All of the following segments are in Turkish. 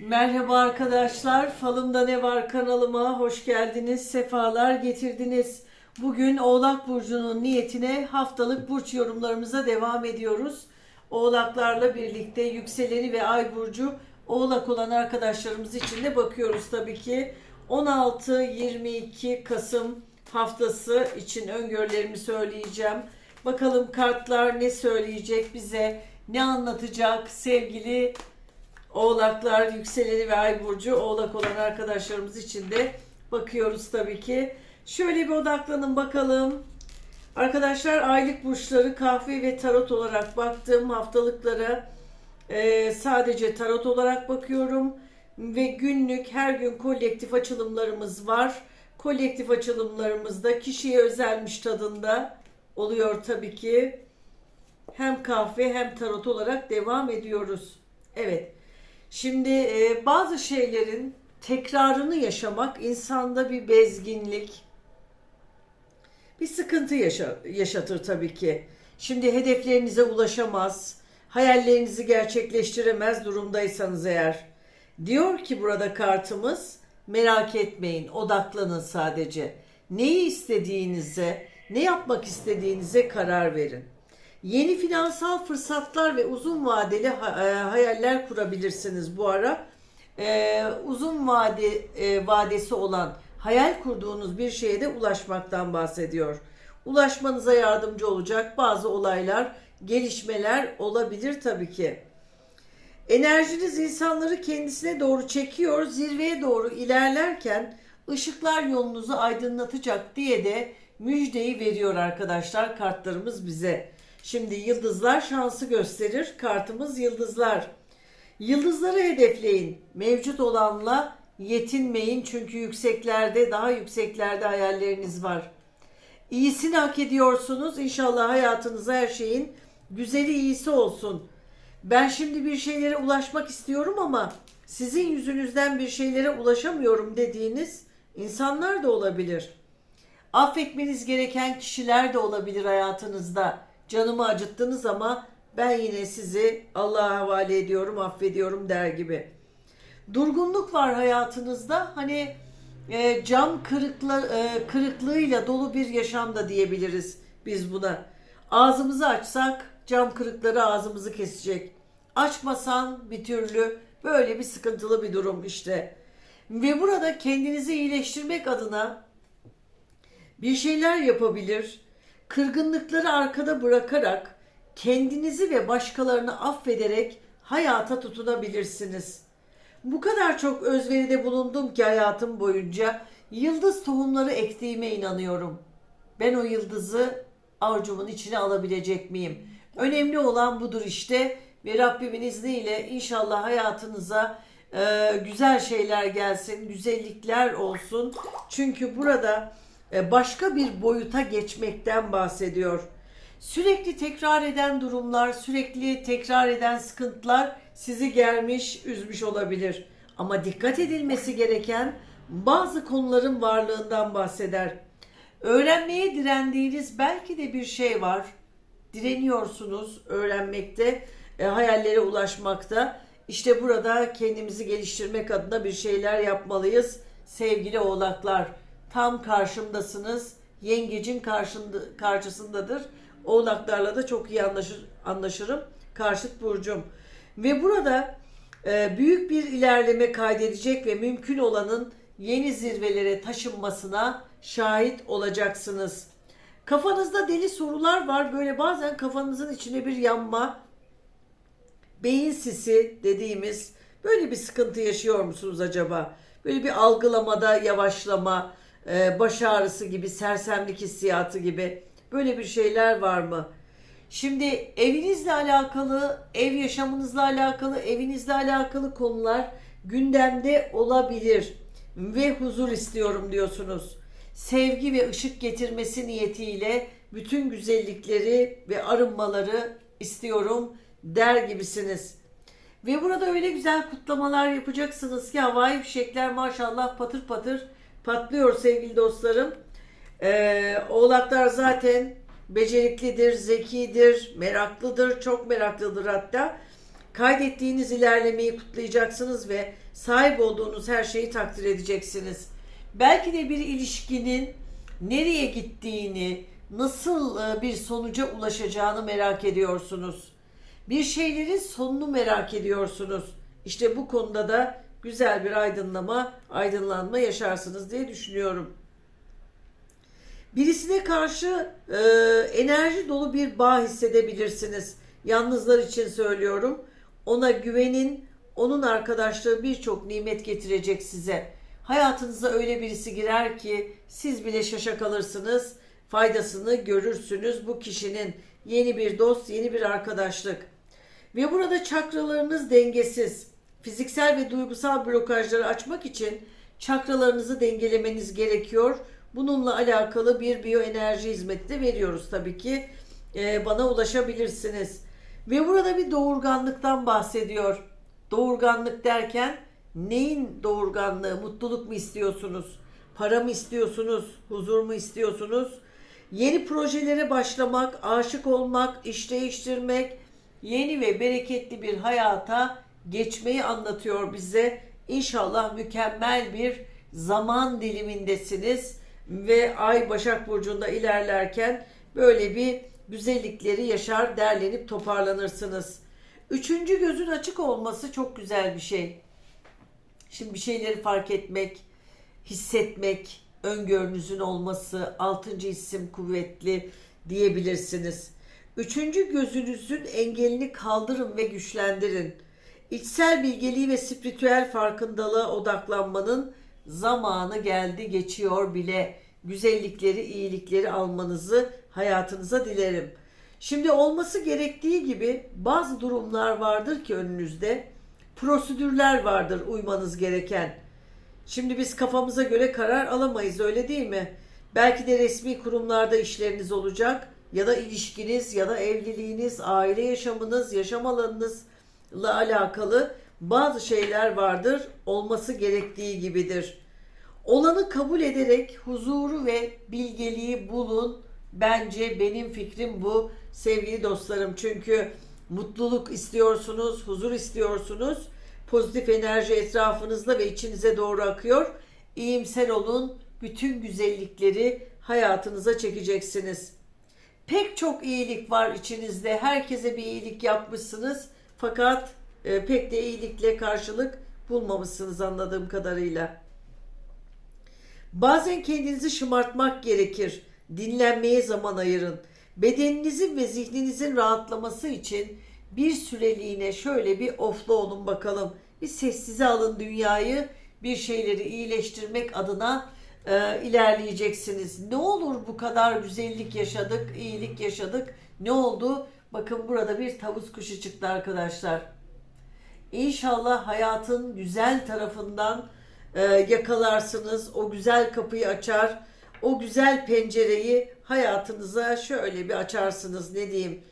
Merhaba arkadaşlar, Falımda Ne Var kanalıma hoş geldiniz, sefalar getirdiniz. Bugün Oğlak Burcu'nun niyetine haftalık burç yorumlarımıza devam ediyoruz. Oğlaklarla birlikte yükseleni ve ay burcu oğlak olan arkadaşlarımız için de bakıyoruz tabii ki. 16-22 Kasım haftası için öngörülerimi söyleyeceğim. Bakalım kartlar ne söyleyecek bize, ne anlatacak sevgili Oğlaklar, yükseleni ve ay burcu oğlak olan arkadaşlarımız için de bakıyoruz tabii ki. Şöyle bir odaklanın bakalım. Arkadaşlar aylık burçları kahve ve tarot olarak baktığım haftalıklara e, sadece tarot olarak bakıyorum. Ve günlük her gün kolektif açılımlarımız var. Kolektif açılımlarımızda kişiye özelmiş tadında oluyor tabii ki. Hem kahve hem tarot olarak devam ediyoruz. Evet. Şimdi e, bazı şeylerin tekrarını yaşamak insanda bir bezginlik, bir sıkıntı yaşa- yaşatır tabii ki. Şimdi hedeflerinize ulaşamaz, hayallerinizi gerçekleştiremez durumdaysanız eğer. Diyor ki burada kartımız, merak etmeyin, odaklanın sadece. Neyi istediğinize, ne yapmak istediğinize karar verin. Yeni finansal fırsatlar ve uzun vadeli e, hayaller kurabilirsiniz bu ara. Ee, uzun vade e, vadesi olan hayal kurduğunuz bir şeye de ulaşmaktan bahsediyor. Ulaşmanıza yardımcı olacak bazı olaylar, gelişmeler olabilir tabii ki. Enerjiniz insanları kendisine doğru çekiyor, zirveye doğru ilerlerken ışıklar yolunuzu aydınlatacak diye de müjdeyi veriyor arkadaşlar kartlarımız bize. Şimdi yıldızlar şansı gösterir. Kartımız yıldızlar. Yıldızları hedefleyin. Mevcut olanla yetinmeyin çünkü yükseklerde, daha yükseklerde hayalleriniz var. İyisini hak ediyorsunuz. İnşallah hayatınıza her şeyin güzeli iyisi olsun. Ben şimdi bir şeylere ulaşmak istiyorum ama sizin yüzünüzden bir şeylere ulaşamıyorum dediğiniz insanlar da olabilir. Affetmeniz gereken kişiler de olabilir hayatınızda. Canımı acıttınız ama ben yine sizi Allah'a havale ediyorum, affediyorum der gibi. Durgunluk var hayatınızda. Hani e, cam kırıkla, e, kırıklığıyla dolu bir yaşam da diyebiliriz biz buna. Ağzımızı açsak cam kırıkları ağzımızı kesecek. Açmasan bir türlü böyle bir sıkıntılı bir durum işte. Ve burada kendinizi iyileştirmek adına bir şeyler yapabilir, kırgınlıkları arkada bırakarak kendinizi ve başkalarını affederek hayata tutunabilirsiniz. Bu kadar çok özveride bulundum ki hayatım boyunca yıldız tohumları ektiğime inanıyorum. Ben o yıldızı avucumun içine alabilecek miyim? Önemli olan budur işte ve Rabbimin izniyle inşallah hayatınıza e, güzel şeyler gelsin, güzellikler olsun. Çünkü burada başka bir boyuta geçmekten bahsediyor. Sürekli tekrar eden durumlar, sürekli tekrar eden sıkıntılar sizi germiş, üzmüş olabilir. Ama dikkat edilmesi gereken bazı konuların varlığından bahseder. Öğrenmeye direndiğiniz belki de bir şey var. Direniyorsunuz öğrenmekte, e, hayallere ulaşmakta. İşte burada kendimizi geliştirmek adına bir şeyler yapmalıyız sevgili oğlaklar tam karşımdasınız. Yengecin karşında, karşısındadır. Oğlaklarla da çok iyi anlaşır, anlaşırım. Karşıt burcum. Ve burada e, büyük bir ilerleme kaydedecek ve mümkün olanın yeni zirvelere taşınmasına şahit olacaksınız. Kafanızda deli sorular var. Böyle bazen kafanızın içine bir yanma, beyin sisi dediğimiz böyle bir sıkıntı yaşıyor musunuz acaba? Böyle bir algılamada yavaşlama, e, baş ağrısı gibi, sersemlik hissiyatı gibi böyle bir şeyler var mı? Şimdi evinizle alakalı, ev yaşamınızla alakalı, evinizle alakalı konular gündemde olabilir ve huzur istiyorum diyorsunuz. Sevgi ve ışık getirmesi niyetiyle bütün güzellikleri ve arınmaları istiyorum der gibisiniz. Ve burada öyle güzel kutlamalar yapacaksınız ki havai fişekler maşallah patır patır patlıyor sevgili dostlarım. Ee, oğlaklar zaten beceriklidir, zekidir, meraklıdır, çok meraklıdır hatta. Kaydettiğiniz ilerlemeyi kutlayacaksınız ve sahip olduğunuz her şeyi takdir edeceksiniz. Belki de bir ilişkinin nereye gittiğini, nasıl e, bir sonuca ulaşacağını merak ediyorsunuz. Bir şeylerin sonunu merak ediyorsunuz. İşte bu konuda da güzel bir aydınlama, aydınlanma yaşarsınız diye düşünüyorum. Birisine karşı e, enerji dolu bir bağ hissedebilirsiniz. Yalnızlar için söylüyorum. Ona güvenin, onun arkadaşlığı birçok nimet getirecek size. Hayatınıza öyle birisi girer ki siz bile şaşa kalırsınız. Faydasını görürsünüz bu kişinin. Yeni bir dost, yeni bir arkadaşlık. Ve burada çakralarınız dengesiz. Fiziksel ve duygusal blokajları açmak için çakralarınızı dengelemeniz gerekiyor. Bununla alakalı bir biyoenerji hizmeti de veriyoruz tabii ki. Ee, bana ulaşabilirsiniz. Ve burada bir doğurganlıktan bahsediyor. Doğurganlık derken neyin doğurganlığı? Mutluluk mu istiyorsunuz? Para mı istiyorsunuz? Huzur mu istiyorsunuz? Yeni projelere başlamak, aşık olmak, iş değiştirmek, yeni ve bereketli bir hayata geçmeyi anlatıyor bize. İnşallah mükemmel bir zaman dilimindesiniz ve Ay Başak Burcu'nda ilerlerken böyle bir güzellikleri yaşar, derlenip toparlanırsınız. Üçüncü gözün açık olması çok güzel bir şey. Şimdi bir şeyleri fark etmek, hissetmek, öngörünüzün olması, altıncı isim kuvvetli diyebilirsiniz. Üçüncü gözünüzün engelini kaldırın ve güçlendirin. İçsel bilgeliği ve spiritüel farkındalığa odaklanmanın zamanı geldi, geçiyor bile. Güzellikleri, iyilikleri almanızı hayatınıza dilerim. Şimdi olması gerektiği gibi bazı durumlar vardır ki önünüzde. Prosedürler vardır uymanız gereken. Şimdi biz kafamıza göre karar alamayız öyle değil mi? Belki de resmi kurumlarda işleriniz olacak ya da ilişkiniz ya da evliliğiniz, aile yaşamınız, yaşam alanınızla alakalı bazı şeyler vardır. Olması gerektiği gibidir. Olanı kabul ederek huzuru ve bilgeliği bulun. Bence benim fikrim bu sevgili dostlarım. Çünkü mutluluk istiyorsunuz, huzur istiyorsunuz. Pozitif enerji etrafınızda ve içinize doğru akıyor. İyimser olun. Bütün güzellikleri hayatınıza çekeceksiniz. Pek çok iyilik var içinizde. Herkese bir iyilik yapmışsınız. Fakat e, pek de iyilikle karşılık bulmamışsınız anladığım kadarıyla. Bazen kendinizi şımartmak gerekir. Dinlenmeye zaman ayırın. Bedeninizin ve zihninizin rahatlaması için bir süreliğine şöyle bir ofla olun bakalım. Bir sessize alın dünyayı. Bir şeyleri iyileştirmek adına e, ilerleyeceksiniz. Ne olur bu kadar güzellik yaşadık, iyilik yaşadık. Ne oldu? Bakın burada bir tavus kuşu çıktı arkadaşlar. İnşallah hayatın güzel tarafından e, yakalarsınız. O güzel kapıyı açar. O güzel pencereyi hayatınıza şöyle bir açarsınız ne diyeyim.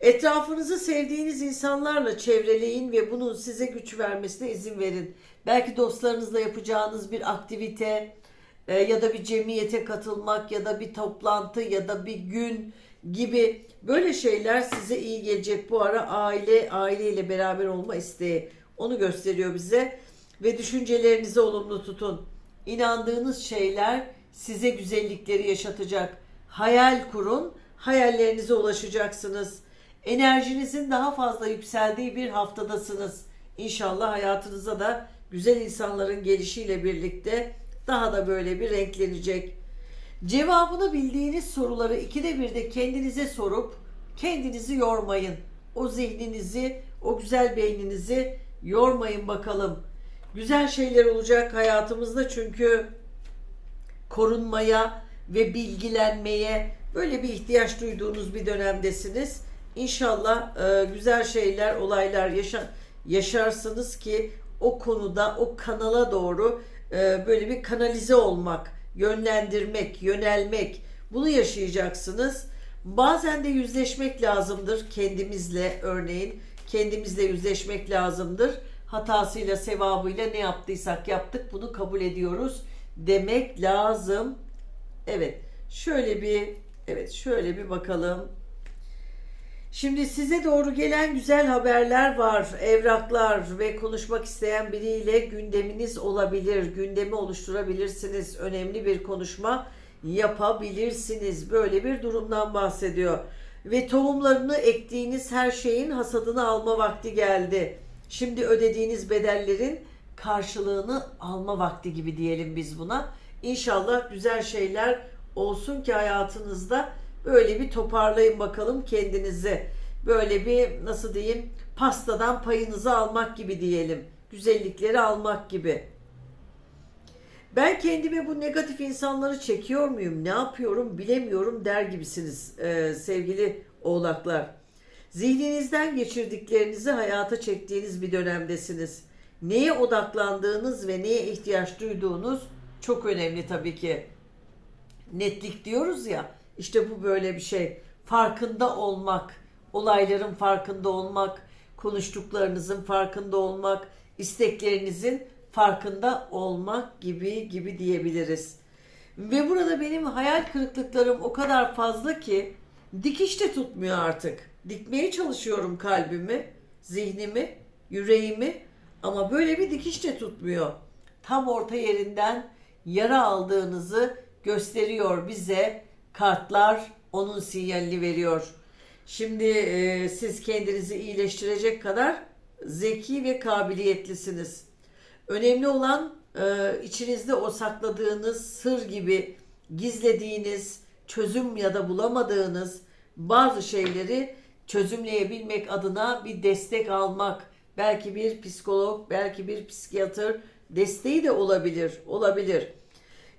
Etrafınızı sevdiğiniz insanlarla çevreleyin ve bunun size güç vermesine izin verin. Belki dostlarınızla yapacağınız bir aktivite e, ya da bir cemiyete katılmak ya da bir toplantı ya da bir gün gibi böyle şeyler size iyi gelecek. Bu ara aile aileyle beraber olma isteği onu gösteriyor bize ve düşüncelerinizi olumlu tutun. İnandığınız şeyler size güzellikleri yaşatacak. Hayal kurun, hayallerinize ulaşacaksınız. Enerjinizin daha fazla yükseldiği bir haftadasınız. İnşallah hayatınıza da güzel insanların gelişiyle birlikte daha da böyle bir renklenecek. Cevabını bildiğiniz soruları ikide bir de kendinize sorup kendinizi yormayın. O zihninizi, o güzel beyninizi yormayın bakalım. Güzel şeyler olacak hayatımızda çünkü korunmaya ve bilgilenmeye böyle bir ihtiyaç duyduğunuz bir dönemdesiniz. İnşallah e, güzel şeyler, olaylar yaşa yaşarsınız ki o konuda, o kanala doğru e, böyle bir kanalize olmak, yönlendirmek, yönelmek bunu yaşayacaksınız. Bazen de yüzleşmek lazımdır kendimizle örneğin. Kendimizle yüzleşmek lazımdır hatasıyla sevabıyla ne yaptıysak yaptık bunu kabul ediyoruz demek lazım. Evet şöyle bir evet şöyle bir bakalım. Şimdi size doğru gelen güzel haberler var, evraklar ve konuşmak isteyen biriyle gündeminiz olabilir, gündemi oluşturabilirsiniz, önemli bir konuşma yapabilirsiniz. Böyle bir durumdan bahsediyor. Ve tohumlarını ektiğiniz her şeyin hasadını alma vakti geldi. Şimdi ödediğiniz bedellerin karşılığını alma vakti gibi diyelim biz buna. İnşallah güzel şeyler olsun ki hayatınızda böyle bir toparlayın bakalım kendinizi. Böyle bir nasıl diyeyim pastadan payınızı almak gibi diyelim. Güzellikleri almak gibi. Ben kendime bu negatif insanları çekiyor muyum, ne yapıyorum bilemiyorum der gibisiniz e, sevgili oğlaklar. Zihninizden geçirdiklerinizi hayata çektiğiniz bir dönemdesiniz. Neye odaklandığınız ve neye ihtiyaç duyduğunuz çok önemli tabii ki. Netlik diyoruz ya, işte bu böyle bir şey. Farkında olmak, olayların farkında olmak, konuştuklarınızın farkında olmak, isteklerinizin farkında olmak gibi gibi diyebiliriz. Ve burada benim hayal kırıklıklarım o kadar fazla ki dikiş de tutmuyor artık. Dikmeye çalışıyorum kalbimi, zihnimi, yüreğimi ama böyle bir dikiş de tutmuyor. Tam orta yerinden yara aldığınızı gösteriyor bize kartlar onun sinyalini veriyor. Şimdi e, siz kendinizi iyileştirecek kadar zeki ve kabiliyetlisiniz. Önemli olan e, içinizde o sakladığınız sır gibi gizlediğiniz, çözüm ya da bulamadığınız bazı şeyleri çözümleyebilmek adına bir destek almak. Belki bir psikolog, belki bir psikiyatr desteği de olabilir, olabilir.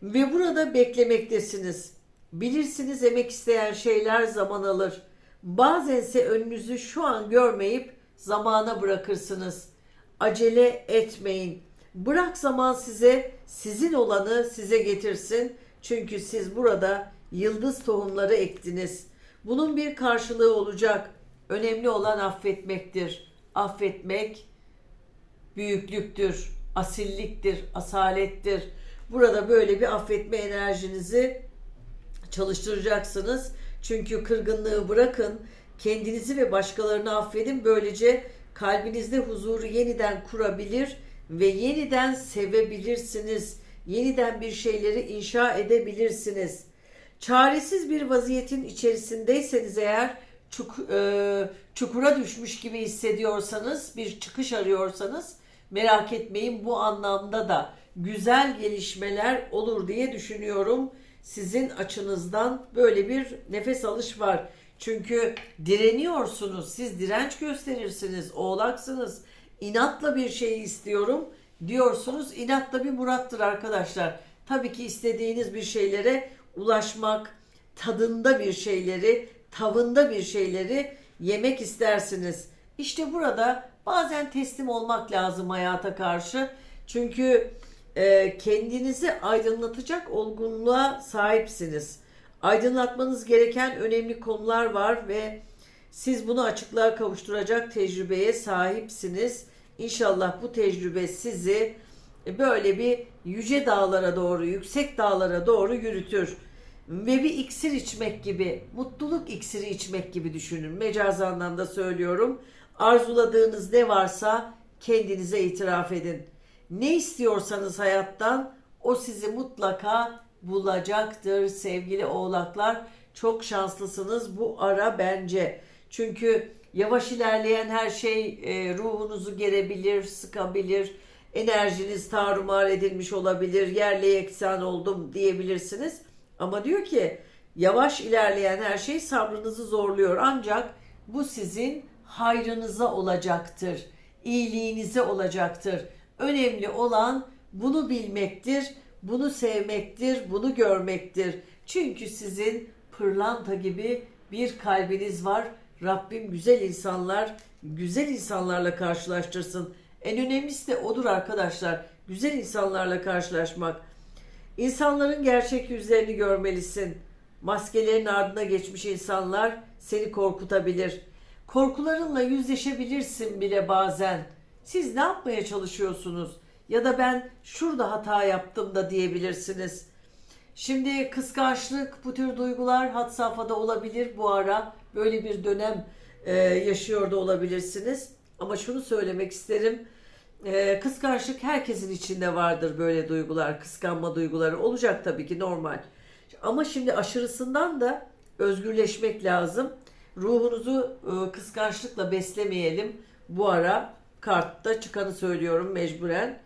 Ve burada beklemektesiniz. Bilirsiniz emek isteyen şeyler zaman alır. Bazense önünüzü şu an görmeyip zamana bırakırsınız. Acele etmeyin. Bırak zaman size sizin olanı size getirsin. Çünkü siz burada yıldız tohumları ektiniz. Bunun bir karşılığı olacak. Önemli olan affetmektir. Affetmek büyüklüktür, asilliktir, asalettir. Burada böyle bir affetme enerjinizi çalıştıracaksınız. Çünkü kırgınlığı bırakın, kendinizi ve başkalarını affedin. Böylece kalbinizde huzuru yeniden kurabilir ve yeniden sevebilirsiniz. Yeniden bir şeyleri inşa edebilirsiniz. Çaresiz bir vaziyetin içerisindeyseniz eğer çuk, e, çukura düşmüş gibi hissediyorsanız, bir çıkış arıyorsanız merak etmeyin bu anlamda da güzel gelişmeler olur diye düşünüyorum. Sizin açınızdan böyle bir nefes alış var. Çünkü direniyorsunuz. Siz direnç gösterirsiniz. Oğlaksınız. İnatla bir şey istiyorum diyorsunuz. İnatla bir murattır arkadaşlar. Tabii ki istediğiniz bir şeylere ulaşmak, tadında bir şeyleri, tavında bir şeyleri yemek istersiniz. İşte burada bazen teslim olmak lazım hayata karşı. Çünkü e, kendinizi aydınlatacak olgunluğa sahipsiniz. Aydınlatmanız gereken önemli konular var ve siz bunu açıklığa kavuşturacak tecrübeye sahipsiniz. İnşallah bu tecrübe sizi böyle bir yüce dağlara doğru, yüksek dağlara doğru yürütür. Ve bir iksir içmek gibi, mutluluk iksiri içmek gibi düşünün. Mecaz anlamda söylüyorum. Arzuladığınız ne varsa kendinize itiraf edin. Ne istiyorsanız hayattan o sizi mutlaka bulacaktır sevgili oğlaklar. Çok şanslısınız bu ara bence. Çünkü yavaş ilerleyen her şey e, ruhunuzu gerebilir, sıkabilir. Enerjiniz tarumar edilmiş olabilir. Yerle yeksan oldum diyebilirsiniz. Ama diyor ki yavaş ilerleyen her şey sabrınızı zorluyor. Ancak bu sizin hayrınıza olacaktır. iyiliğinize olacaktır. Önemli olan bunu bilmektir, bunu sevmektir, bunu görmektir. Çünkü sizin pırlanta gibi bir kalbiniz var. Rabbim güzel insanlar, güzel insanlarla karşılaştırsın. En önemlisi de odur arkadaşlar. Güzel insanlarla karşılaşmak. İnsanların gerçek yüzlerini görmelisin. Maskelerin ardına geçmiş insanlar seni korkutabilir. Korkularınla yüzleşebilirsin bile bazen. Siz ne yapmaya çalışıyorsunuz? Ya da ben şurada hata yaptım da diyebilirsiniz. Şimdi kıskançlık, bu tür duygular had safhada olabilir bu ara. Böyle bir dönem e, yaşıyor da olabilirsiniz. Ama şunu söylemek isterim. E, kıskançlık herkesin içinde vardır böyle duygular, kıskanma duyguları olacak tabii ki normal. Ama şimdi aşırısından da özgürleşmek lazım. Ruhunuzu e, kıskançlıkla beslemeyelim. Bu ara kartta çıkanı söylüyorum mecburen.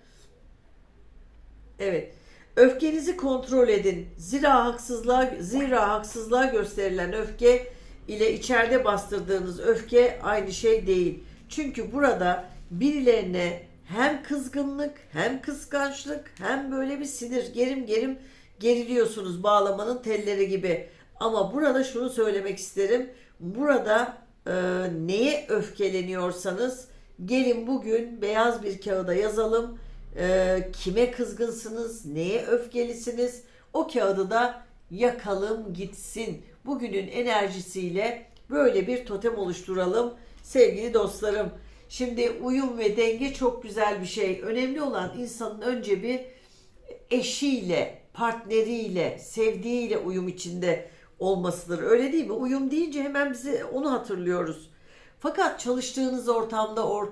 Evet. Öfkenizi kontrol edin. Zira haksızlığa zira haksızlığa gösterilen öfke ile içeride bastırdığınız öfke aynı şey değil. Çünkü burada birilerine hem kızgınlık, hem kıskançlık, hem böyle bir sinir, gerim gerim geriliyorsunuz bağlamanın telleri gibi. Ama burada şunu söylemek isterim. Burada e, neye öfkeleniyorsanız gelin bugün beyaz bir kağıda yazalım. E, kime kızgınsınız, neye öfkelisiniz? O kağıdı da yakalım gitsin. Bugünün enerjisiyle böyle bir totem oluşturalım sevgili dostlarım. Şimdi uyum ve denge çok güzel bir şey. Önemli olan insanın önce bir eşiyle, partneriyle, sevdiğiyle uyum içinde olmasıdır. Öyle değil mi? Uyum deyince hemen bize onu hatırlıyoruz. Fakat çalıştığınız ortamda or-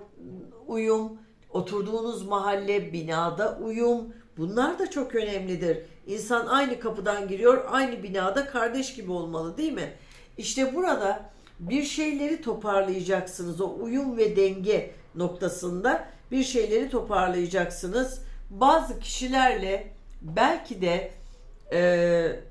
uyum, oturduğunuz mahalle, binada uyum bunlar da çok önemlidir. İnsan aynı kapıdan giriyor, aynı binada kardeş gibi olmalı değil mi? İşte burada bir şeyleri toparlayacaksınız. O uyum ve denge noktasında bir şeyleri toparlayacaksınız. Bazı kişilerle belki de eee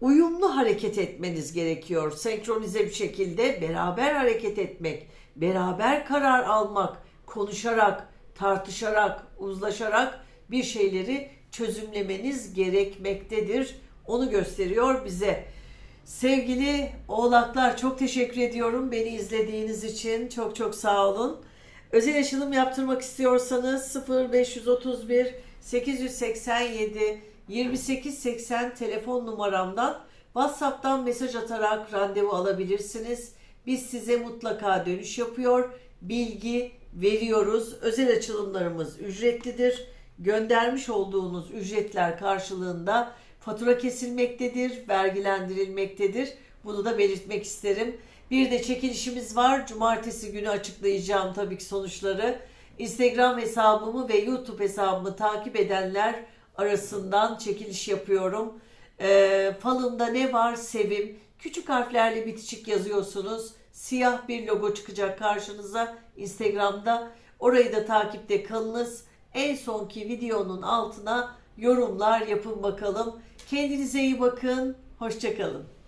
uyumlu hareket etmeniz gerekiyor. Senkronize bir şekilde beraber hareket etmek, beraber karar almak, konuşarak, tartışarak, uzlaşarak bir şeyleri çözümlemeniz gerekmektedir. Onu gösteriyor bize. Sevgili oğlaklar çok teşekkür ediyorum beni izlediğiniz için. Çok çok sağ olun. Özel açılım yaptırmak istiyorsanız 0531 887 2880 telefon numaramdan WhatsApp'tan mesaj atarak randevu alabilirsiniz. Biz size mutlaka dönüş yapıyor, bilgi veriyoruz. Özel açılımlarımız ücretlidir. Göndermiş olduğunuz ücretler karşılığında fatura kesilmektedir, vergilendirilmektedir. Bunu da belirtmek isterim. Bir de çekilişimiz var. Cumartesi günü açıklayacağım tabii ki sonuçları. Instagram hesabımı ve YouTube hesabımı takip edenler arasından çekiliş yapıyorum. Ee, falımda ne var? Sevim. Küçük harflerle bitişik yazıyorsunuz. Siyah bir logo çıkacak karşınıza Instagram'da. Orayı da takipte kalınız. En sonki videonun altına yorumlar yapın bakalım. Kendinize iyi bakın. Hoşçakalın.